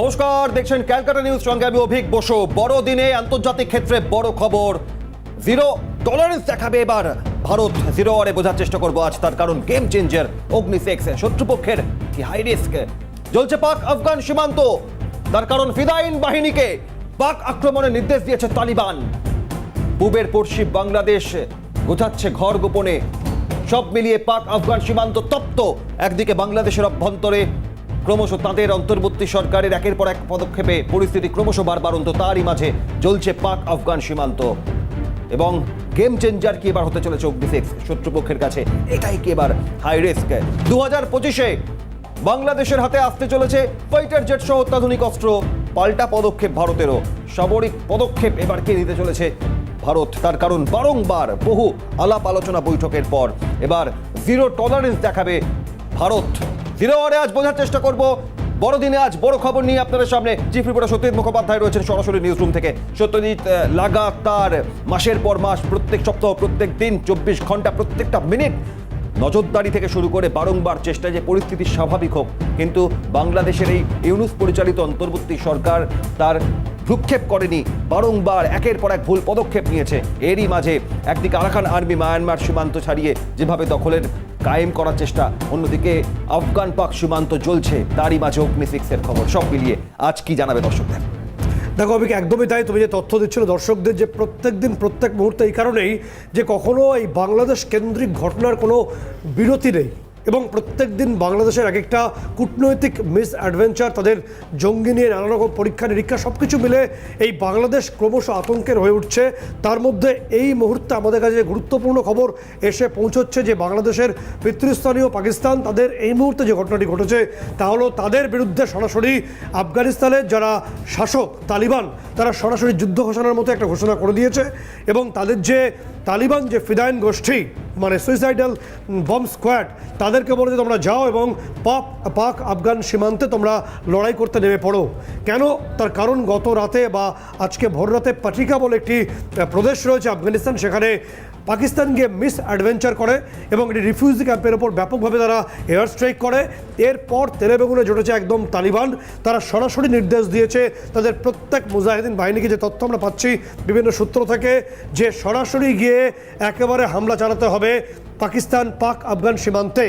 নমস্কার, দেখছেন ক্যালকাটা নিউজ, সঙ্গে আমি অভিক বসু। বড়দিনে আন্তর্জাতিক ক্ষেত্রে বড় খবর। জিরো টলারেন্স দেখাবে এবার। ভারত জিরো ওয়ারে বোঝার চেষ্টা করব আজ, তার কারণ গেম চেঞ্জার অগ্নি সিক্স শত্রুপক্ষের কি হাই রিস্ক জ্বলছে পাক আফগান সীমান্ত। তার কারণ ফিদাইন বাহিনীকে পাক আক্রমণের নির্দেশ দিয়েছে তালিবান। পূবের পড়শি বাংলাদেশ গোছাচ্ছে ঘর গোপনে। সব মিলিয়ে পাক আফগান সীমান্ত তপ্ত। একদিকে বাংলাদেশের অভ্যন্তরে ক্রমশ তাদের অন্তর্বর্তী সরকারের একের পর এক পদক্ষেপে পরিস্থিতি ক্রমশ বারবারন্ত তারই মাঝে জ্বলছে পাক আফগান সীমান্ত। এবং গেম চেঞ্জার কি এবার হতে চলেছে অগ্নিফিক্স শত্রুপক্ষের কাছে এটাই কি এবার হাই রিস্ক দু হাজার পঁচিশে বাংলাদেশের হাতে আসতে চলেছে ফাইটার জেট সহ অত্যাধুনিক অস্ত্র। পাল্টা পদক্ষেপ ভারতেরও। সামরিক পদক্ষেপ এবার কে নিতে চলেছে ভারত? তার কারণ বারংবার বহু আলাপ আলোচনা বৈঠকের পর। এবার জিরো টলারেন্স দেখাবে ভারত। জিরো আজ বোঝার চেষ্টা করব। বড়দিনে আজ বড় খবর নিয়ে আপনাদের সামনে। চিফ রিপোর্টার সত্যজিৎ মুখোপাধ্যায় রয়েছেন সরাসরি নিউজ রুম থেকে। সত্যজিৎ লাগাতার মাসের পর মাস, প্রত্যেক সপ্তাহ, প্রত্যেক দিন চব্বিশ ঘণ্টা, প্রত্যেকটা মিনিট নজরদারি থেকে শুরু করে বারংবার চেষ্টা যে পরিস্থিতি স্বাভাবিক হোক। কিন্তু বাংলাদেশের এই ইউনুস পরিচালিত অন্তর্বর্তী সরকার তার ভ্রুক্ষেপ করেনি, বারংবার একের পর এক ভুল পদক্ষেপ নিয়েছে। এরই মাঝে একদিকে আরাকান আর্মি মায়ানমার সীমান্ত ছাড়িয়ে যেভাবে দখলের কায়েম করার চেষ্টা, অন্যদিকে আফগান পাক সীমান্ত চলছে তারই মাঝে অগ্নি সিক্সের খবর। সব মিলিয়ে আজ কি জানাবে দর্শকদের? দেখো, অভিক, একদমই তাই। তুমি যে তথ্য দিচ্ছিল, দর্শকদের যে প্রত্যেক দিন প্রত্যেক মুহূর্তে এই কারণেই যে কখনো এই বাংলাদেশ কেন্দ্রিক ঘটনার কোনো বিরতি নেই। এবং প্রত্যেক দিন বাংলাদেশের এক একটা কূটনৈতিক মিস অ্যাডভেঞ্চার তাদের জঙ্গি নিয়ে নানা রকম পরীক্ষা নিরীক্ষা সব কিছু মিলে এই বাংলাদেশ ক্রমশ আতঙ্কের হয়ে উঠছে। তার মধ্যে এই মুহূর্তে আমাদের কাছে গুরুত্বপূর্ণ খবর এসে পৌঁছচ্ছে যে বাংলাদেশের পিতৃস্থানীয় পাকিস্তান, তাদের এই মুহূর্তে যে ঘটনাটি ঘটেছে তা হলো তাদের বিরুদ্ধে সরাসরি আফগানিস্তানের যারা শাসক তালিবান, তারা সরাসরি যুদ্ধ ঘোষণার মতো একটা ঘোষণা করে দিয়েছে এবং তাদের যে তালিবান যে ফিদাইন গোষ্ঠী মানে সুইসাইডাল বম স্কোয়াড তাদেরকে বলে যে তোমরা যাও এবং পাক পাক আফগান সীমান্তে তোমরা লড়াই করতে নেমে পড়ো। কেন? তার কারণ গত রাতে বা আজকে ভোর রাতে পাটিকা বলে একটি প্রদেশ রয়েছে আফগানিস্তান। সেখানে পাকিস্তান গিয়ে মিস অ্যাডভেঞ্চার করে এবং এটি রিফিউজি ক্যাম্পের ওপর ব্যাপকভাবে তারা এয়ার স্ট্রাইক করে। এরপর তেলে বেগুনে জুটেছে একদম তালিবান। তারা সরাসরি নির্দেশ দিয়েছে তাদের প্রত্যেক মুজাহিদিন বাহিনীকে যে তথ্য আমরা পাচ্ছি বিভিন্ন সূত্র থেকে, যে সরাসরি গিয়ে একেবারে হামলা চালাতে হবে পাকিস্তান পাক আফগান সীমান্তে।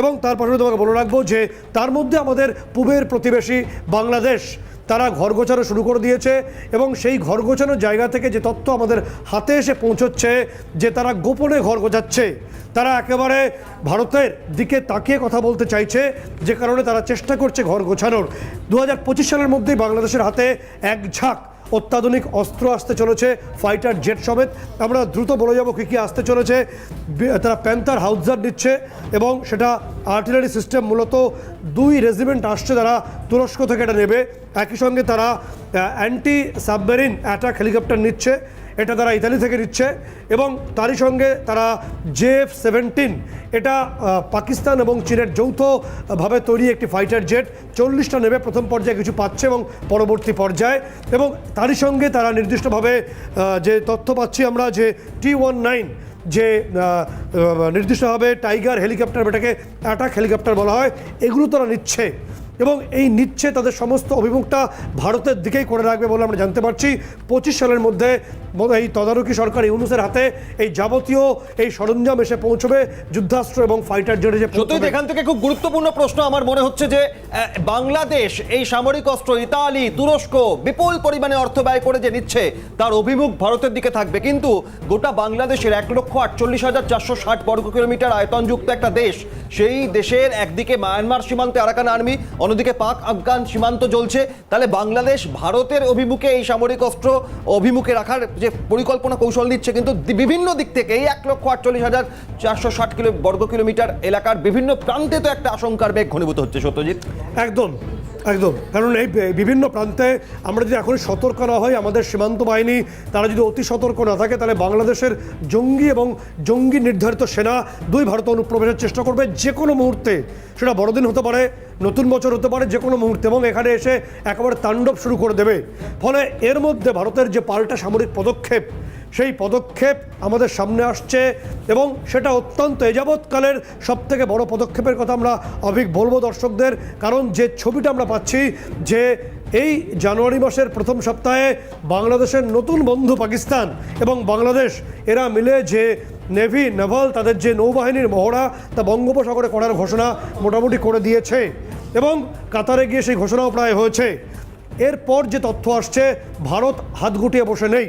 এবং তার পাশাপাশি তোমাকে বলে রাখব যে তার মধ্যে আমাদের পূবের প্রতিবেশী বাংলাদেশ। তারা ঘর গোছানো শুরু করে দিয়েছে এবং সেই ঘর গোছানোর জায়গা থেকে যে তথ্য আমাদের হাতে এসে পৌঁছচ্ছে যে তারা গোপনে ঘর গোছাচ্ছে, তারা একেবারে ভারতের দিকে তাকিয়ে কথা বলতে চাইছে, যে কারণে তারা চেষ্টা করছে ঘর গোছানোর। দু হাজার পঁচিশ সালের মধ্যেই বাংলাদেশের হাতে এক ঝাঁক অত্যাধুনিক অস্ত্র আসতে চলেছে ফাইটার জেট সমেত। আমরা দ্রুত বলে যাব কী কী আসতে চলেছে। তারা প্যান্থার হাউজার নিচ্ছে এবং সেটা আর্টিলারি সিস্টেম মূলত দুই রেজিমেন্ট আসছে তারা তুরস্ক থেকে এটা নেবে। একই সঙ্গে তারা অ্যান্টি সাবমেরিন অ্যাটাক হেলিকপ্টার নিচ্ছে। এটা তারা ইতালি থেকে নিচ্ছে এবং তারই সঙ্গে তারা জেএফ সেভেন্টিন, এটা পাকিস্তান এবং চীনের যৌথভাবে তৈরি একটি ফাইটার জেট, চল্লিশটা নেবে প্রথম পর্যায়ে কিছু পাচ্ছে এবং পরবর্তী পর্যায়ে এবং তারই সঙ্গে তারা নির্দিষ্টভাবে যে তথ্য পাচ্ছি আমরা যে টি ওয়ান নাইন, যে নির্দিষ্টভাবে টাইগার হেলিকপ্টার, এটাকে অ্যাটাক হেলিকপ্টার বলা হয়, এগুলো তারা নিচ্ছে। এবং এই নিচ্ছে তাদের সমস্ত অভিমুখটা ভারতের দিকেই করে রাখবে বলে আমরা জানতে পারছি। পঁচিশ সালের মধ্যে এই তদারকি সরকার ইউনুসের হাতে এই যাবতীয় এই সরঞ্জাম এসে পৌঁছবে যুদ্ধাস্ত্র এবং ফাইটার জেটে যে সত্যি এখান থেকে খুব গুরুত্বপূর্ণ প্রশ্ন আমার মনে হচ্ছে যে বাংলাদেশ এই সামরিক অস্ত্র ইতালি তুরস্ক বিপুল পরিমাণে অর্থ ব্যয় করে যে নিচ্ছে তার অভিমুখ ভারতের দিকে থাকবে। কিন্তু গোটা বাংলাদেশের এক লক্ষ আটচল্লিশ হাজার চারশো ষাট বর্গ কিলোমিটার আয়তনযুক্ত একটা দেশ সেই দেশের একদিকে মায়ানমার সীমান্তে আরাকান আর্মি অন্যদিকে পাক আফগান সীমান্ত জ্বলছে, তাহলে বাংলাদেশ ভারতের অভিমুখে এই সামরিক অস্ত্র অভিমুখে রাখার যে পরিকল্পনা কৌশল দিচ্ছে কিন্তু বিভিন্ন দিক থেকে এই এক লক্ষ আটচল্লিশ হাজার চারশো ষাট কিলো, বর্গ কিলোমিটার এলাকার বিভিন্ন প্রান্তে তো একটা আশঙ্কার বেগ ঘনীভূত হচ্ছে সত্যজিৎ। একদম। একদম। কারণ এই বিভিন্ন প্রান্তে আমরা যদি এখন সতর্ক না হই, আমাদের সীমান্ত বাহিনী, তারা যদি অতি সতর্ক না থাকে, তাহলে বাংলাদেশের জঙ্গি এবং জঙ্গি নির্ধারিত সেনা দুই ভারত অনুপ্রবেশের চেষ্টা করবে যে কোনো মুহূর্তে। সেটা বড়দিন হতে পারে, নতুন বছর হতে পারে যে কোনো মুহূর্তে এবং এখানে এসে একেবারে তাণ্ডব শুরু করে দেবে। ফলে এর মধ্যে ভারতের যে পাল্টা সামরিক পদক্ষেপ সেই পদক্ষেপ আমাদের সামনে আসছে এবং সেটা অত্যন্ত এযাবৎকালের সব থেকে বড় পদক্ষেপের কথা আমরা অভিক বলব দর্শকদের। কারণ যে ছবিটা আমরা পাচ্ছি যে এই জানুয়ারি মাসের প্রথম সপ্তাহে বাংলাদেশের নতুন বন্ধু পাকিস্তান এবং বাংলাদেশ, এরা মিলে যে নেভি, নেভাল, তাদের যে নৌবাহিনীর মহড়া, তা বঙ্গোপসাগরে করার ঘোষণা মোটামুটি করে দিয়েছে এবং কাতারে গিয়ে সেই ঘোষণাও প্রায় হয়েছে। এরপর যে তথ্য আসছে, ভারত হাত গুটিয়ে বসে নেই।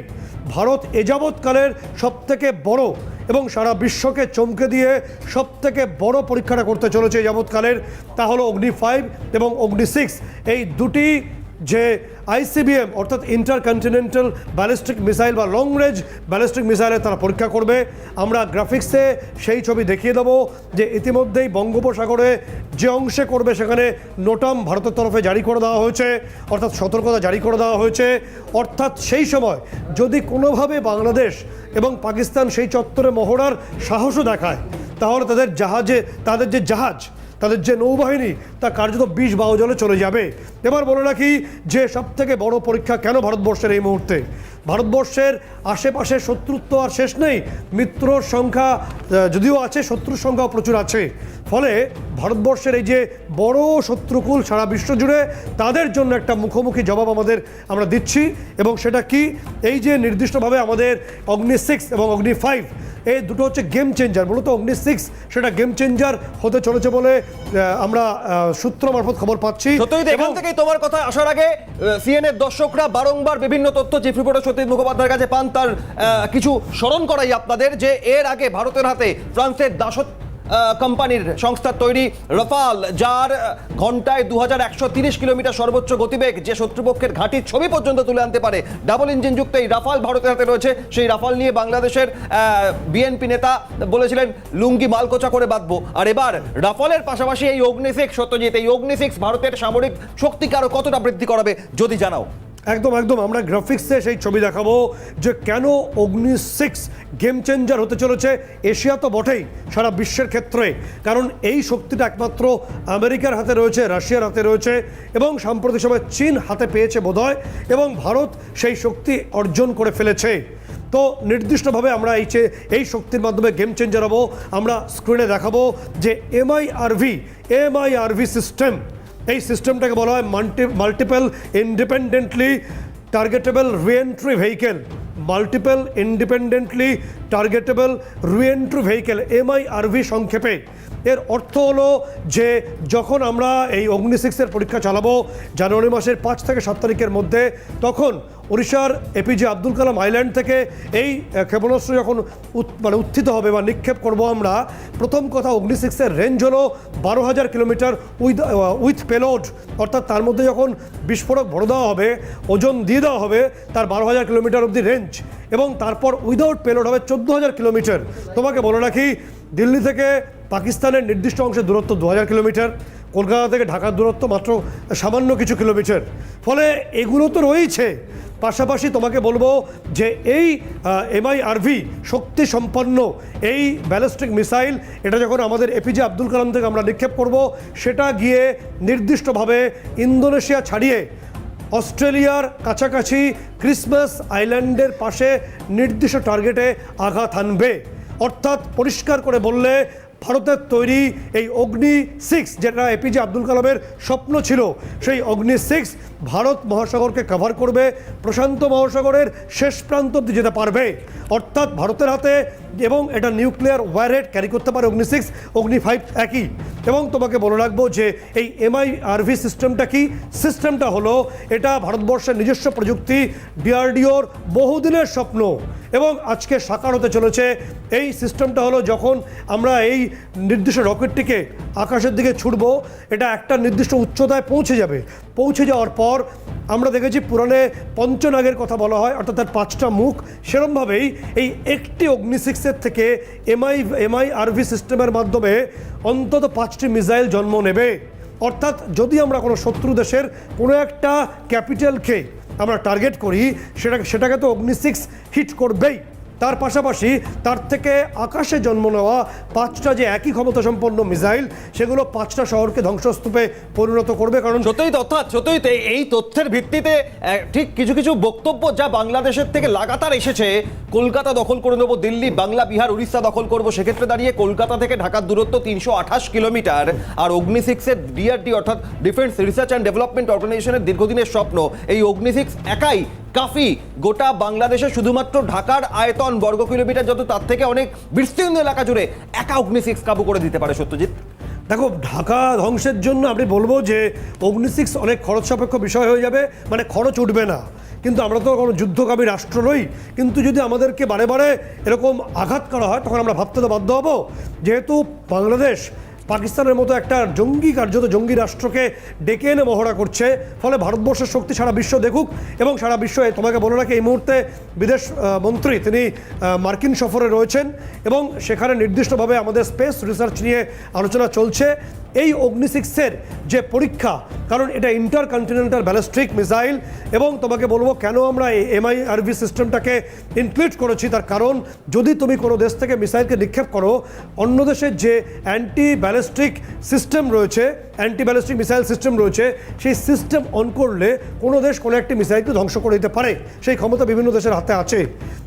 ভারত এযাবৎকালের সবথেকে বড় এবং সারা বিশ্বকে চমকে দিয়ে সবথেকে বড় পরীক্ষাটা করতে চলেছে যাবৎকালের, তা হলো অগ্নি ফাইভ এবং অগ্নি সিক্স এই দুটি যে আইসিবিএম, অর্থাৎ ইন্টারকন্টিনেন্টাল ব্যালিস্টিক মিসাইল বা লং রেঞ্জ ব্যালিস্টিক মিসাইলের তারা পরীক্ষা করবে। আমরা গ্রাফিক্সে সেই ছবি দেখিয়ে দেবো যে ইতিমধ্যেই বঙ্গোপসাগরে যে অংশে করবে সেখানে নোটাম ভারতের তরফে জারি করে দেওয়া হয়েছে, অর্থাৎ সতর্কতা জারি করে দেওয়া হয়েছে। অর্থাৎ সেই সময় যদি কোনোভাবে বাংলাদেশ এবং পাকিস্তান সেই চত্বরে মহড়ার সাহসও দেখায়, তাহলে তাদের জাহাজে, তাদের যে জাহাজ তাদের যে নৌবাহিনী, তা কার্যত বিষ বাহুজলে চলে যাবে। এবার বলে রাখি, যে সব থেকে বড় পরীক্ষা কেন ভারতবর্ষের এই মুহূর্তে? ভারতবর্ষের আশেপাশে শত্রুত্ব আর শেষ নেই, মিত্রর সংখ্যা যদিও আছে, শত্রুর সংখ্যাও প্রচুর আছে। ফলে ভারতবর্ষের এই যে বড় শত্রুকুল সারা বিশ্ব জুড়ে, তাদের জন্য একটা মুখোমুখি জবাব আমাদের আমরা দিচ্ছি। এবং সেটা কি? এই যে নির্দিষ্টভাবে আমাদের অগ্নি সিক্স এবং অগ্নি ফাইভ এই দুটো হচ্ছে গেম চেঞ্জার মূলত অগ্নি সিক্স সেটা গেম চেঞ্জার হতে চলেছে বলে আমরা সূত্র মারফত খবর পাচ্ছি। এখান থেকেই তোমার কথা আসার আগে সিএনএর দর্শকরা বারংবার বিভিন্ন তথ্য চিফ রিপোর্টার সতীশ মুখোপাধ্যায়ের কাছে পান তার কিছু স্মরণ করাই আপনাদের যে এর আগে ভারতের হাতে ফ্রান্সের দাসত আহ, কোম্পানির সংস্থার তৈরি রফাল, যার ঘন্টায় দু কিলোমিটার সর্বোচ্চ গতিবেগ যে শত্রুপক্ষের ঘাঁটির ছবি পর্যন্ত তুলে আনতে পারে। ডাবল ইঞ্জিন যুক্ত এই রাফাল ভারতের হাতে রয়েছে। সেই রাফাল নিয়ে বাংলাদেশের বিএনপি নেতা বলেছিলেন, লুঙ্গি মালকোচা করে বাঁধবো। আর এবার রাফালের পাশাপাশি এই অগ্নিসিক্স সত্যজিৎ, এই অগ্নিসিক্স ভারতের সামরিক শক্তিকে আরও কতটা বৃদ্ধি করাবে, যদি জানাও। একদম একদম। আমরা গ্রাফিক্সে সেই ছবি দেখাবো যে কেন অগ্নি সিক্স গেম চেঞ্জার হতে চলেছে। এশিয়া তো বটেই সারা বিশ্বের ক্ষেত্রে। কারণ এই শক্তিটা একমাত্র আমেরিকার হাতে রয়েছে, রাশিয়ার হাতে রয়েছে এবং সাম্প্রতিক সময় চীন হাতে পেয়েছে বোধহয় এবং ভারত সেই শক্তি অর্জন করে ফেলেছে। তো নির্দিষ্টভাবে আমরা এই যে, এই শক্তির মাধ্যমে গেম চেঞ্জার হব, আমরা স্ক্রিনে দেখাবো যে এমআইআরভি এমআইআরভি সিস্টেম এই সিস্টেমটাকে বলা হয় multi multiple independently targetable reentry vehicle multiple independently targetable reentry vehicle MIRV সংক্ষেপে। এর অর্থ হলো যে যখন আমরা এই অগ্নি সিক্সের পরীক্ষা চালাবো জানুয়ারি মাসের পাঁচ থেকে সাত তারিখের মধ্যে, তখন ওড়িশার এপিজে আব্দুল কালাম আইল্যান্ড থেকে এই ক্ষেপণাস্ত্র যখন মানে উত্থিত হবে বা নিক্ষেপ করব আমরা, প্রথম কথা অগ্নি সিক্সের রেঞ্জ হলো বারো হাজার কিলোমিটার উইথ উইথ পেলোড। অর্থাৎ তার মধ্যে যখন বিস্ফোরক ভরে দেওয়া হবে, ওজন দিয়ে দেওয়া হবে, তার বারো হাজার কিলোমিটার অবধি রেঞ্জ। এবং তারপর উইদাউট পেলোড হবে চোদ্দ হাজার কিলোমিটার। তোমাকে বলে রাখি, দিল্লি থেকে পাকিস্তানের নির্দিষ্ট অংশের দূরত্ব দু হাজার কিলোমিটার, কলকাতা থেকে ঢাকার দূরত্ব মাত্র সামান্য কিছু কিলোমিটার। ফলে এগুলো তো রয়েছে পাশাপাশি তোমাকে বলব যে এই এমআইআরভি শক্তি সম্পন্ন এই ব্যালিস্টিক মিসাইল, এটা যখন আমাদের এপিজে আব্দুল কালাম থেকে আমরা নিক্ষেপ করব, সেটা গিয়ে নির্দিষ্টভাবে ইন্দোনেশিয়া ছাড়িয়ে অস্ট্রেলিয়ার কাছাকাছি ক্রিসমাস আইল্যান্ডের পাশে নির্দিষ্ট টার্গেটে আঘাত হানবে অর্থাৎ পরিষ্কার করে বললে ভারতের তৈরি এই অগ্নি সিক্স, যেটা এপিজে আব্দুল কালামের স্বপ্ন ছিল, সেই অগ্নি সিক্স ভারত মহাসাগরকে কভার করবে, প্রশান্ত মহাসাগরের শেষ প্রান্ত অব্দি যেতে পারবে। অর্থাৎ ভারতের হাতে এবং এটা নিউক্লিয়ার ওয়ারহেড ক্যারি করতে পারে অগ্নি সিক্স, অগ্নি ফাইভ একই। এবং তোমাকে বলে রাখব যে এই এমআই আরভি সিস্টেমটা কি? সিস্টেমটা হলো, এটা ভারতবর্ষের নিজস্ব প্রযুক্তি, ডিআরডিওর বহুদিনের স্বপ্ন। এবং আজকে সাকার হতে চলেছে। এই সিস্টেমটা হলো যখন আমরা এই নির্দিষ্ট রকেটটিকে আকাশের দিকে ছুটব এটা একটা নির্দিষ্ট উচ্চতায় পৌঁছে যাবে। পৌঁছে যাওয়ার পর আমরা দেখেছি পুরাণে পঞ্চনাগের কথা বলা হয়, অর্থাৎ তার পাঁচটা মুখ। সেরমভাবেই এই একটি অগ্নি সিক্সের থেকে এমআই এমআই আরভি সিস্টেমের মাধ্যমে অন্তত পাঁচটি মিসাইল জন্ম নেবে। অর্থাৎ যদি আমরা কোনো শত্রু দেশের কোনো একটা ক্যাপিটালকে আমরা টার্গেট করি সেটা সেটাকে তো অগ্নি সিক্স হিট করবেই। তার পাশাপাশি তার থেকে আকাশে জন্ম নেওয়া পাঁচটা যে একই ক্ষমতা সম্পন্ন মিসাইল, সেগুলো পাঁচটা শহরকে ধ্বংসস্তূপে পরিণত করবে, কারণ সত্যই তথ্য সত্যই তো, এই তথ্যের ভিত্তিতে ঠিক কিছু কিছু বক্তব্য যা বাংলাদেশের থেকে লাগাতার এসেছে, কলকাতা দখল করে নেব দিল্লি, বাংলা, বিহার, উড়িষ্যা দখল করব, সেক্ষেত্রে দাঁড়িয়ে কলকাতা থেকে ঢাকার দূরত্ব তিনশো আঠাশ কিলোমিটার। আর অগ্নি সিক্সের ডিআরডি, অর্থাৎ ডিফেন্স রিসার্চ অ্যান্ড ডেভেলপমেন্ট অর্গানাইজেশনের দীর্ঘদিনের স্বপ্ন, এই অগ্নি সিক্স একাই কাফি, গোটা বাংলাদেশে শুধুমাত্র ঢাকার আয়তন বর্গ কিলোমিটার যত, তার থেকে অনেক বিস্তীর্ণ এলাকা জুড়ে একা অগ্নি সিক্স কাবু করে দিতে পারে সত্যজিৎ। দেখো, ঢাকা ধ্বংসের জন্য আমি বলব যে অগ্নি সিক্স অনেক খরচ সাপেক্ষ বিষয় হয়ে যাবে মানে খরচ উঠবে না। কিন্তু আমরা তো কোনো যুদ্ধকামী রাষ্ট্র নই। কিন্তু যদি আমাদেরকে বারে বারে এরকম আঘাত করা হয়, তখন আমরা ভাবতে তো বাধ্য হব। যেহেতু বাংলাদেশ পাকিস্তানের মতো একটা জঙ্গি কার্যত জঙ্গি রাষ্ট্রকে ডেকে এনে মহড়া করছে। ফলে ভারতবর্ষের শক্তি সারা বিশ্ব দেখুক এবং সারা বিশ্ব তোমাকে বলে রাখি, এই মুহূর্তে বিদেশ মন্ত্রী তিনি মার্কিন সফরে রয়েছেন এবং সেখানে নির্দিষ্টভাবে আমাদের স্পেস রিসার্চ নিয়ে আলোচনা চলছে। এই অগ্নি সিক্সের যে পরীক্ষা কারণ এটা ইন্টার কন্টিনেন্টাল ব্যালিস্টিক মিসাইল এবং তোমাকে বলব কেন আমরা এই এমআই আরভি সিস্টেমটাকে ইনক্লুড করেছি, তার কারণ যদি তুমি কোনো দেশ থেকে মিসাইলকে নিক্ষেপ করো, অন্য দেশের যে অ্যান্টি ব্যালিস্টিক সিস্টেম রয়েছে অ্যান্টি ব্যালিস্টিক মিসাইল সিস্টেম রয়েছে, সেই সিস্টেম অন করলে কোনো দেশ কোনো একটি মিসাইলকে ধ্বংস করে দিতে পারে। সেই ক্ষমতা বিভিন্ন দেশের হাতে আছে।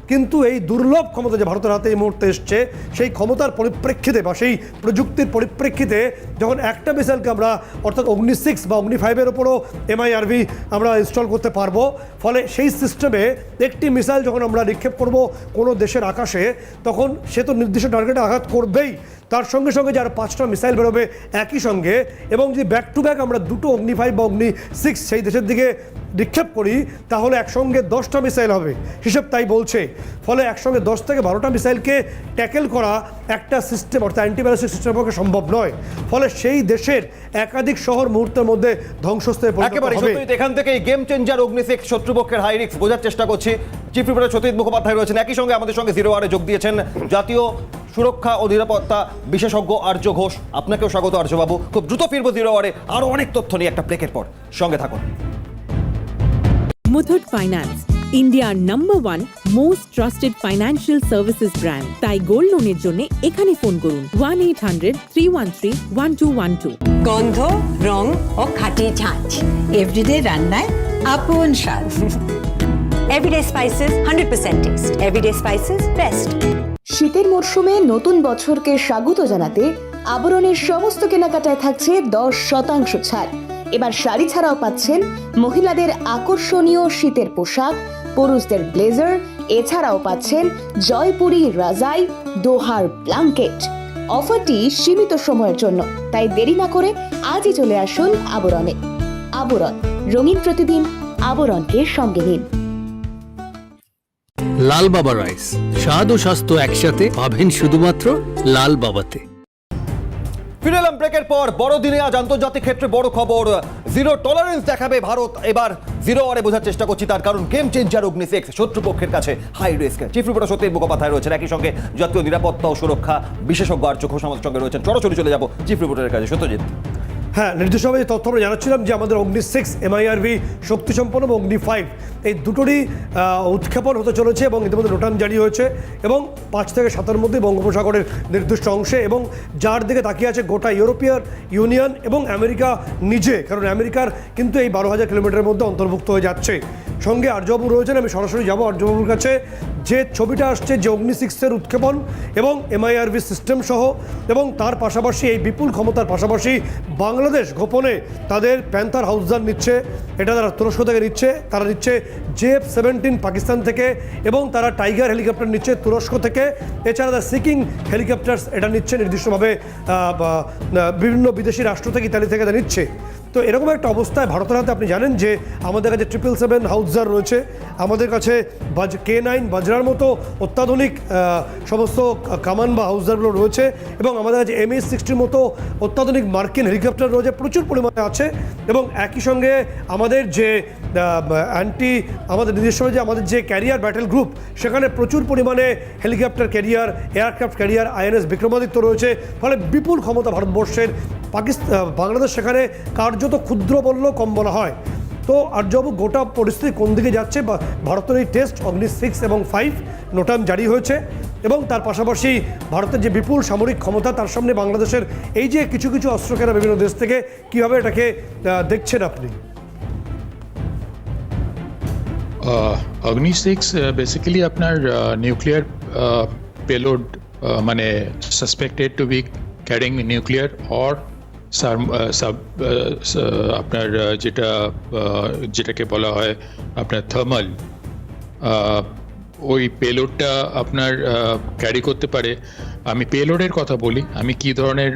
কিন্তু এই দুর্লভ ক্ষমতা যে ভারতের হাতে এই মুহূর্তে এসছে, সেই ক্ষমতার পরিপ্রেক্ষিতে বা সেই প্রযুক্তির পরিপ্রেক্ষিতে যখন একটা মিসাইলকে আমরা অর্থাৎ অগ্নি সিক্স বা অগ্নি ফাইভের ওপরও এমআইআরভি আমরা ইনস্টল করতে পারব, ফলে সেই সিস্টেমে একটি মিসাইল যখন আমরা নিক্ষেপ করব কোনো দেশের আকাশে, তখন সে তো নির্দিষ্ট টার্গেটে আঘাত করবেই। তার সঙ্গে সঙ্গে যার পাঁচটা মিসাইল বেরোবে একই সঙ্গে এবং যদি ব্যাক টু ব্যাক আমরা দুটো অগ্নি ফাইভ বা অগ্নি সিক্স সেই দেশের দিকে নিক্ষেপ করি তাহলে একসঙ্গে দশটা মিসাইল হবে। হিসেব তাই বলছে। ফলে একসঙ্গে দশ থেকে বারোটা মিসাইলকে ট্যাকেল করা একটা সিস্টেম অর্থাৎ অ্যান্টিব্যালিস্টিক সিস্টেমের পক্ষে সম্ভব নয়। ফলে সেই দেশের একাধিক শহর মুহূর্তের মধ্যে ধ্বংসস্তূপে একেবারে এখান থেকে গেম চেঞ্জার অগ্নিসেক শত্রুপক্ষের হাই রিস্ক বোঝার চেষ্টা করছি। চিফ রিপোর্টার সতীশ মুখোপাধ্যায় রয়েছেন। একই সঙ্গে আমাদের সঙ্গে জিরো আরে যোগ দিয়েছেন জাতীয় সুরক্ষা ও নিরাপত্তা বিশেষজ্ঞ আর্য ঘোষ আপনাকেও স্বাগত আর্যবাবু খুব দ্রুত ফিরবো জিরো আরে আরও অনেক তথ্য নিয়ে একটা ব্রেকের পর। সঙ্গে থাকুন। মুথুট ফাইন্যান্স ইন্ডিয়ার number one most trusted financial services brand তাই গোল্ড লোনের জন্য এখানে ফোন করুন। One eight hundred three one three one two one two গন্ধ রং ও খাটি ঝাঁঝ এভরিডে রান্নায় আপন স্বাদ। Everyday spices hundred percent taste everyday spices best শীতের মরশুমে নতুন বছরকে স্বাগত জানাতে আবরণের সমস্ত কেনাকাটায় থাকছে দশ শতাংশ ছাড়। এবার শাড়ি ছাড়াও পাচ্ছেন মহিলাদের আকর্ষণীয় শীতের পোশাক, পুরুষদের ব্লেজার, এছাড়াও পাচ্ছেন জয়পুরি রাজাই দোহার ব্ল্যাঙ্কেট অফারটি সীমিত সময়ের জন্য, তাই দেরি না করে আজই চলে আসুন আবরণে। আবরণ, রঙিন প্রতিদিন আবরণকে সঙ্গে নিন। লাল বাবা রাইস। স্বাদ ও স্বাস্থ্য একসাথে পাবেন শুধুমাত্র লাল বাবাতে। ফিরে এলাম ব্রেকের পর আজ আন্তর্জাতিক ক্ষেত্রে বড় খবর। জিরো টলারেন্স দেখাবে ভারত। এবার জিরো ওয়ারে বোঝার চেষ্টা করছি তার কারণ গেম চেঞ্জার অগ্নিসেক্স শত্রুপক্ষের কাছে হাই রিস্ক চিফ রিপোর্টার সত্যি মুখোপাধ্যায় রয়েছেন। একই সঙ্গে জাতীয় নিরাপত্তা ও সুরক্ষা বিশেষজ্ঞ আর আমাদের সঙ্গে রয়েছেন। সরাসরি চলে যাব চিফ রিপোর্টারের কাছে। সত্যজিৎ। হ্যাঁ নির্দিষ্টভাবে যে তথ্য আমরা জানাচ্ছিলাম যে আমাদের অগ্নি সিক্স এমআইআরভি শক্তি সম্পন্ন এবং অগ্নি ফাইভ এই দুটোরই উৎক্ষেপণ হতে চলেছে এবং ইতিমধ্যে নোটান জারি হয়েছে এবং পাঁচ থেকে সাতের মধ্যে বঙ্গোপসাগরের নির্দিষ্ট অংশে এবং যার দিকে তাকিয়ে আছে গোটা ইউরোপিয়ান ইউনিয়ন এবং আমেরিকা নিজে, কারণ আমেরিকার কিন্তু এই বারো হাজার কিলোমিটারের মধ্যে অন্তর্ভুক্ত হয়ে যাচ্ছে। সঙ্গে আর্যবাবু রয়েছেন, আমি সরাসরি যাব আর্যবাবুর কাছে। যে ছবিটা আসছে, যে অগ্নি সিক্সের উৎক্ষেপণ এবং এমআইআরভি সিস্টেম সহ এবং তার পাশাপাশি এই বিপুল ক্ষমতার পাশাপাশি বাংলাদেশ গোপনে তাদের প্যান্থার হাউসদার নিচ্ছে, এটা তারা তুরস্ক থেকে নিচ্ছে, তারা নিচ্ছে জেএফ সেভেন্টিন পাকিস্তান থেকে এবং তারা টাইগার হেলিকপ্টার নিচ্ছে তুরস্ক থেকে। এছাড়া তারা সিকিং হেলিকপ্টার্স এটা নিচ্ছে নির্দিষ্টভাবে বিভিন্ন বিদেশি রাষ্ট্র থেকে ইতালি থেকে তারা নিচ্ছে। তো এরকম একটা অবস্থায় ভারতের হাতে আপনি জানেন যে আমাদের কাছে ট্রিপল সেভেন হাউজার রয়েছে। আমাদের কাছে বাজ কে নাইন বাজরার মতো অত্যাধুনিক সমস্ত কামান বা হাউজারগুলো রয়েছে এবং আমাদের কাছে এম এস সিক্সটির মতো অত্যাধুনিক মার্কিন হেলিকপ্টার রয়েছে, প্রচুর পরিমাণে আছে এবং একই সঙ্গে আমাদের যে অ্যান্টি আমাদের নিজস্ব যে আমাদের যে ক্যারিয়ার ব্যাটেল গ্রুপ সেখানে প্রচুর পরিমাণে helicopter carrier aircraft carrier INS Vikramaditya রয়েছে। ফলে বিপুল ক্ষমতা ভারতবর্ষের পাকিস্তান বাংলাদেশ সেখানে কার্যত ক্ষুদ্র বললেও কম বলা হয়। তো আর্যবাবু, গোটা পরিস্থিতি কোন দিকে যাচ্ছে? বা ভারতের এই টেস্ট অগ্নি সিক্স এবং ফাইভ নোটাম জারি হয়েছে এবং তার পাশাপাশি ভারতের যে বিপুল সামরিক ক্ষমতা, তার সামনে বাংলাদেশের এই যে কিছু কিছু অস্ত্র কেনা বিভিন্ন দেশ থেকে কীভাবে এটাকে দেখছেন আপনি? অগ্নি সিক্স বেসিক্যালি আপনার নিউক্লিয়ার পেলোড মানে suspected to be carrying nuclear or sub আপনার যেটা যেটাকে বলা হয় আপনার থার্মাল ওই পেলোডটা আপনার ক্যারি করতে পারে আমি পেলোডের কথা বলি আমি কি ধরনের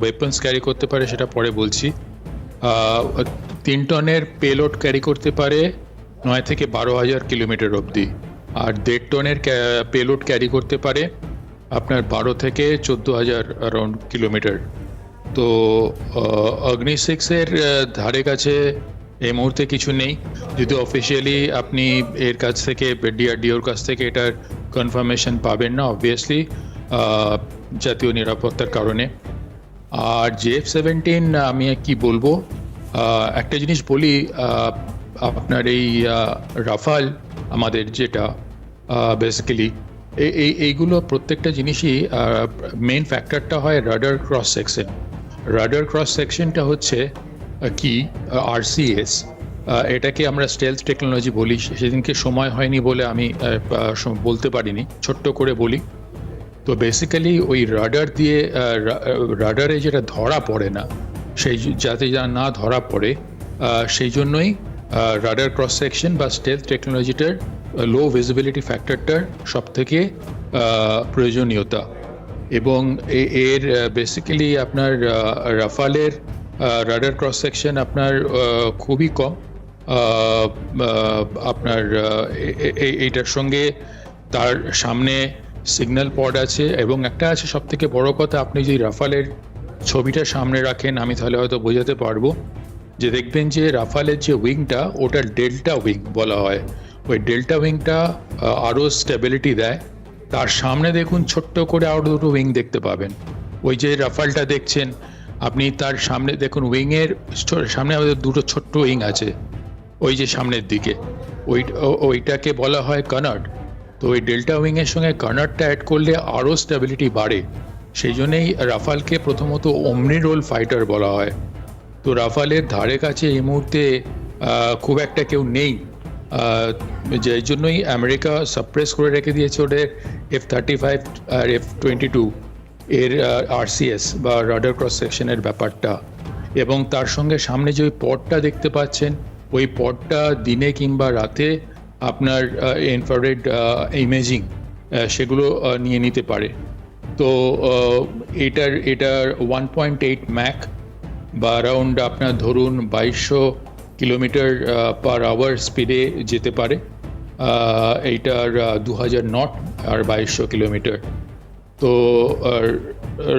ওয়েপন্স ক্যারি করতে পারে সেটা পরে বলছি তিন টনের পেলোড ক্যারি করতে পারে নয় থেকে বারো হাজার কিলোমিটার অবধি। আর দেড় টনের পেলোড ক্যারি করতে পারে আপনার বারো থেকে চোদ্দ হাজার অ্যারাউন্ড কিলোমিটার। তো অগ্নি সিক্সের ধারে কাছে এই মুহূর্তে কিছু নেই। যদি অফিসিয়ালি আপনি এর কাছ থেকে ডিআরডিওর কাছ থেকে এটার কনফার্মেশন পাবেন না অবভিয়াসলি জাতীয় নিরাপত্তার কারণে। আর জেএফ সেভেন্টিন, আমি কি বলব? একটা জিনিস বলি আপনার এই রাফাল আমাদের যেটা বেসিক্যালি এই এই এইগুলো প্রত্যেকটা জিনিসই মেন ফ্যাক্টরটা হয় radar cross section radar cross সেকশনটা হচ্ছে কি? আরসিএস এটাকে আমরা স্টেলথ টেকনোলজি বলি। সেদিনকে সময় হয়নি বলে আমি বলতে পারিনি। ছোট্ট করে বলি। তো বেসিক্যালি ওই রাডার দিয়ে রাডারে যেটা ধরা পড়ে না, সেই, যাতে যা না ধরা পড়ে সেই জন্যই রাডার ক্রস সেকশন বা স্টেলথ টেকনোলজিটার লো ভিজিবিলিটি ফ্যাক্টরটার সব থেকে প্রয়োজনীয়তা। এবং এর বেসিক্যালি আপনার রাফালের রাডার ক্রস সেকশন আপনার খুবই কম। আপনার এইটার সঙ্গে তার সামনে সিগন্যাল পড আছে এবং একটা আছে সব থেকে বড় কথা, আপনি যদি রাফালের ছবিটা সামনে রাখেন, আমি তাহলে হয়তো বোঝাতে পারব। যে দেখবেন যে রাফালের যে উইংটা, ওটা ডেল্টা উইং বলা হয়। ওই ডেল্টা উইংটা আরও স্টেবিলিটি দেয়। তার সামনে দেখুন ছোট্ট করে আরও দুটো উইং দেখতে পাবেন। ওই যে রাফালটা দেখছেন, আপনি তার সামনে দেখুন উইংয়ের সামনে আমাদের দুটো ছোট্ট উইং আছে। ওই যে সামনের দিকে। ওই ওইটাকে বলা হয় কানাড তো ওই ডেল্টা উইংয়ের সঙ্গে কানাডটা অ্যাড করলে আরও স্টেবিলিটি বাড়ে। সেই জন্যেই রাফালকে প্রথমত অমনি রোল ফাইটার বলা হয়। তো রাফালের ধারে কাছে এই মুহূর্তে খুব একটা কেউ নেই। যেই জন্যই আমেরিকা সাপ্রেস করে রেখে দিয়েছে ওদের এফ থার্টি ফাইভ আর এফ টোয়েন্টি টু এর আরসিএস বা রাডার ক্রস সেকশনের ব্যাপারটা। এবং তার সঙ্গে সামনে যে ওই পটটা দেখতে পাচ্ছেন, ওই পটটা দিনে কিংবা রাতে আপনার ইনফ্রারেড ইমেজিং সেগুলো নিয়ে নিতে পারে। তো এটার এটার ওয়ান পয়েন্ট এইট ম্যাক বা অ্যারাউন্ড আপনার ধরুন বাইশশো কিলোমিটার পার আওয়ার স্পিডে যেতে পারে। এইটার দু হাজার নট আর বাইশশো কিলোমিটার। তো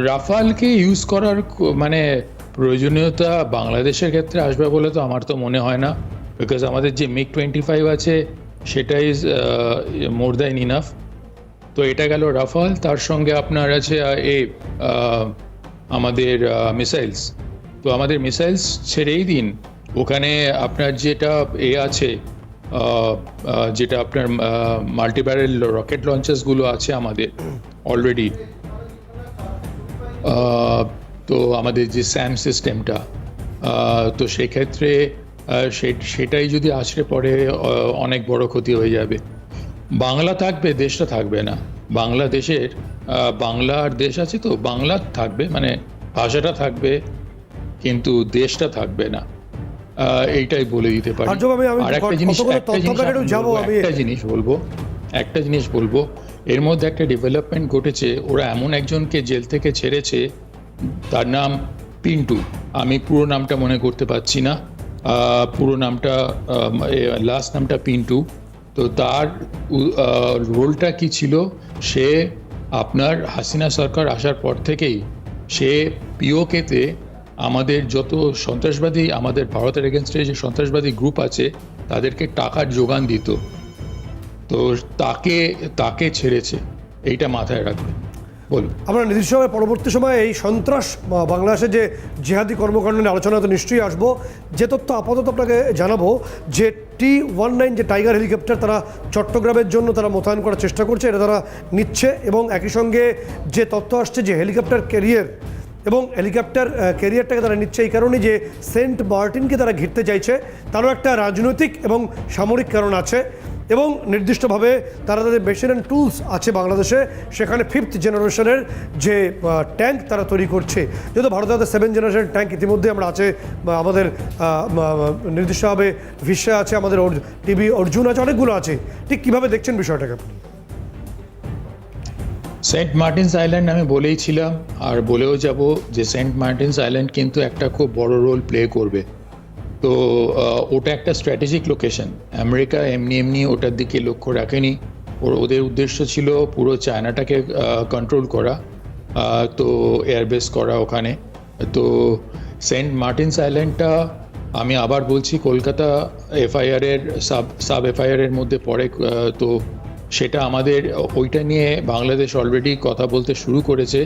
রাফালকে ইউজ করার মানে প্রয়োজনীয়তা বাংলাদেশের ক্ষেত্রে আসবে বলে তো আমার তো মনে হয় না। বিকজ আমাদের যে মিগ টোয়েন্টি ফাইভ আছে, সেটা ইজ মোর দ্যান ইনাফ তো এটা গেল রাফাল, তার সঙ্গে আপনার আছে এ আমাদের মিসাইলস তো আমাদের মিসাইলস ছেড়েই দিন। ওখানে আপনার যেটা এ আছে যেটা আপনার মাল্টিপ্যারেল রকেট লঞ্চেসগুলো আছে আমাদের অলরেডি তো আমাদের যে স্যাম সিস্টেমটা তো সেক্ষেত্রে সেটাই যদি আছড়ে পড়ে অনেক বড় ক্ষতি হয়ে যাবে। বাংলা থাকবে, দেশটা থাকবে না। বাংলাদেশের বাংলার দেশ আছে তো, বাংলা থাকবে মানে ভাষাটা থাকবে কিন্তু দেশটা থাকবে না। এইটাই বলে দিতে পারি। আর একটা জিনিস একটা জিনিস বলব, একটা জিনিস বলব এর মধ্যে একটা ডেভেলপমেন্ট ঘটেছে ওরা এমন একজনকে জেল থেকে ছেড়েছে তার নাম পিন্টু। আমি পুরো নামটা মনে করতে পারছি না। পুরো নামটা লাস্ট নামটা পিন্টু। তো তার রোলটা কি ছিল? সে আপনার হাসিনা সরকার আসার পর থেকেই সে পিওকেতে আমাদের যত সন্ত্রাসবাদী আমাদের ভারতের এগেনস্টে যে সন্ত্রাসবাদী গ্রুপ আছে, তাদেরকে টাকার যোগান দিত। তো তাকে তাকে ছেড়েছে। এইটা মাথায় রাখবে বলুন। আমরা নির্দিষ্ট সময় পরবর্তী সময়ে এই সন্ত্রাস বাংলাদেশে যে জেহাদি কর্মকাণ্ড নিয়ে আলোচনা তো নিশ্চয়ই আসব। যে তথ্য আপাতত আপনাকে জানাব, যে টি ওয়ান নাইন যে টাইগার হেলিকপ্টার তারা চট্টগ্রামের জন্য তারা মোতায়েন করার চেষ্টা করছে, এটা তারা নিচ্ছে এবং একই সঙ্গে যে তথ্য আসছে যে হেলিকপ্টার ক্যারিয়ার এবং হেলিকপ্টার ক্যারিয়ারটাকে তারা নিচ্ছে এই কারণে যে সেন্ট মার্টিনকে তারা ঘিরতে চাইছে। তারও একটা রাজনৈতিক এবং সামরিক কারণ আছে এবং নির্দিষ্টভাবে তারা তাদের মেশিন অ্যান্ড টুলস আছে বাংলাদেশে, সেখানে ফিফথ জেনারেশনের যে ট্যাঙ্ক তারা তৈরি করছে। যেহেতু ভারতে তাদের সেভেন জেনারেশন ট্যাঙ্ক ইতিমধ্যে আমরা আছে আমাদের নির্দিষ্টভাবে ভিসা আছে, আমাদের টিভি অর্জুন আছে, অনেকগুলো আছে। ঠিক কীভাবে দেখছেন বিষয়টাকে আপনি? সেন্ট মার্টিনস আইল্যান্ড আমি বলেই ছিলাম, আর বলেও যাব যে সেন্ট মার্টিনস আইল্যান্ড কিন্তু একটা খুব বড় রোল প্লে করবে। তো ওটা একটা স্ট্র্যাটেজিক লোকেশন আমেরিকা এমনি এমনি ওটার দিকে লক্ষ্য রাখেনি। ওর, ওদের উদ্দেশ্য ছিল পুরো চায়নাটাকে কন্ট্রোল করা তো এয়ারবেস করা ওখানে। তো সেন্ট মার্টিনস আইল্যান্ডটা আমি আবার বলছি, কলকাতা এফআইআর এর সাব সাব এফআইআর এর মধ্যে পড়ে তো সেটা আমাদের, ওইটা নিয়ে বাংলাদেশ অলরেডি কথা বলতে শুরু করেছে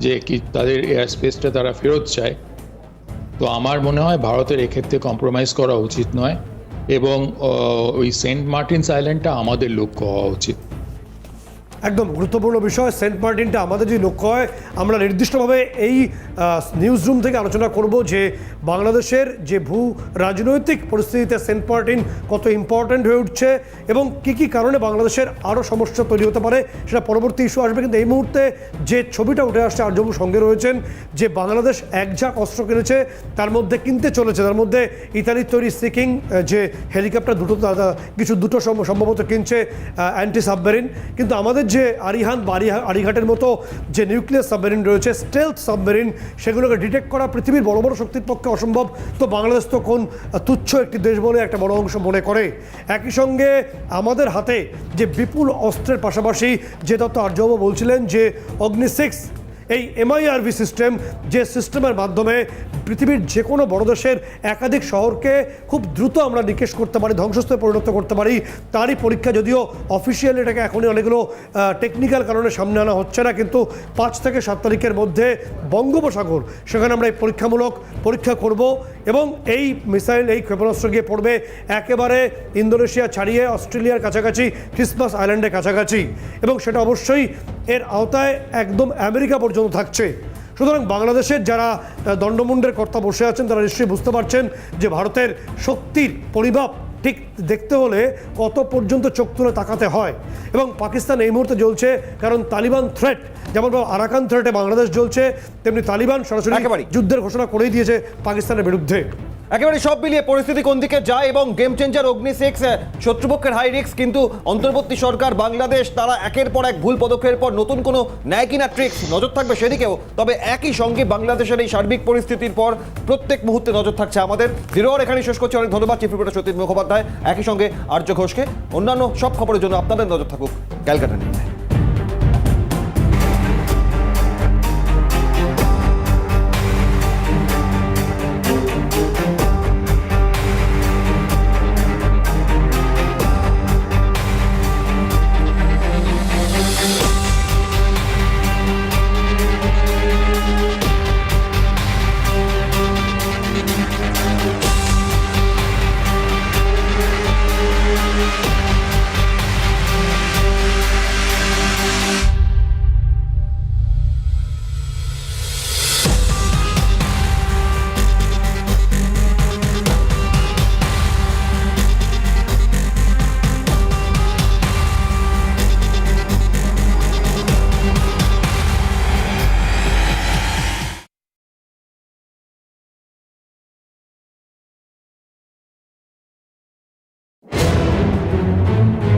যে কি তাদের এয়ার স্পেসটা তারা ফেরত চায়। তো আমার মনে হয় ভারতের এক্ষেত্রে কম্প্রোমাইজ করা উচিত নয় এবং ওই সেন্ট মার্টিনস আইল্যান্ডটা আমাদের লক্ষ্য হওয়া উচিত। একদম গুরুত্বপূর্ণ বিষয়। সেন্ট মার্টিনটা আমাদের যে লক্ষ্য হয়, আমরা নির্দিষ্টভাবে এই নিউজ রুম থেকে আলোচনা করব যে বাংলাদেশের যে ভূ রাজনৈতিক পরিস্থিতিতে সেন্ট মার্টিন কত ইম্পর্ট্যান্ট হয়ে উঠছে এবং কি কি কারণে বাংলাদেশের আরও সমস্যা তৈরি হতে পারে সেটা পরবর্তী ইস্যু আসবে। কিন্তু এই মুহূর্তে যে ছবিটা উঠে আসছে, আর্যবু সঙ্গে রয়েছেন যে বাংলাদেশ এক ঝাঁক অস্ত্র কিনেছে তার মধ্যে কিনতে চলেছে। তার মধ্যে ইতালির তৈরি সিকিং যে হেলিকপ্টার দুটো কিছু দুটো সম্ভবত কিনছে অ্যান্টি সাবমেরিন কিন্তু আমাদের যে আরিহান বা আড়িঘাটের মতো যে নিউক্লিয়ার সাবমেরিন রয়েছে স্টেলথ সাবমেরিন সেগুলোকে ডিটেক্ট করা পৃথিবীর বড় বড় শক্তির পক্ষে অসম্ভব। তো বাংলাদেশ তো কোন তুচ্ছ একটি দেশ বলে একটা বড় অংশ মনে করে। একই সঙ্গে আমাদের হাতে যে বিপুল অস্ত্রের পাশাপাশি যে দত্ত আর্যবাবু বলছিলেন যে অগ্নি সিক্স এই এমআইআরভি সিস্টেম যে সিস্টেমের মাধ্যমে পৃথিবীর যে কোনো বড় দেশের একাধিক শহরকে খুব দ্রুত আমরা নিকেশ করতে পারি ধ্বংসস্তূপে পরিণত করতে পারি। তারই পরীক্ষা যদিও অফিসিয়াল এটাকে এখনই অনেকগুলো টেকনিক্যাল কারণে সামনে আনা হচ্ছে না, কিন্তু পাঁচ থেকে সাত তারিখের মধ্যে বঙ্গোপসাগর, সেখানে আমরা এই পরীক্ষামূলক পরীক্ষা করব এবং এই মিসাইল, এই ক্ষেপণাস্ত্র গিয়ে পড়বে একেবারে ইন্দোনেশিয়া ছাড়িয়ে অস্ট্রেলিয়ার কাছাকাছি, ক্রিসমাস আইল্যান্ডের কাছাকাছি। এবং সেটা অবশ্যই এর আওতায় একদম আমেরিকা পর্যন্ত থাকছে। সুতরাং বাংলাদেশের যারা দণ্ডমুণ্ডের কর্তা বসে আছেন তারা নিশ্চয়ই বুঝতে পারছেন যে ভারতের শক্তির পরিমাপ ঠিক দেখতে হলে কত পর্যন্ত চোখ তুলে তাকাতে হয়। এবং পাকিস্তান এই মুহূর্তে জ্বলছে কারণ তালিবান থ্রেট যেমন আরাকান থ্রেটে বাংলাদেশ জ্বলছে তেমনি তালিবান সরাসরি। যুদ্ধের ঘোষণা করেই দিয়েছে পাকিস্তানের বিরুদ্ধে। একেবারে সব মিলিয়ে পরিস্থিতি কোন দিকে যায় এবং গেম চেঞ্জার অগ্নি সিক্স শত্রুপক্ষের হাই রিস্ক কিন্তু অন্তর্বর্তী সরকার, বাংলাদেশ, তারা একের পর এক ভুল পদক্ষেপের পর নতুন কোনো ন্যায় কিনা ট্রিক্স নজর থাকবে সেদিকেও। তবে একই সঙ্গে বাংলাদেশের এই সার্বিক পরিস্থিতির পর প্রত্যেক মুহূর্তে নজর থাকছে আমাদের। জিরো এখানে শেষ করছি। অনেক ধন্যবাদ। চিফ রিপোর্টার সতীন মুখোপাধ্যায়, একই সঙ্গে আর্য ঘোষকে। অন্যান্য সব খবরের জন্য আপনাদের নজর থাকুক। ক্যালকাটা নিউজে।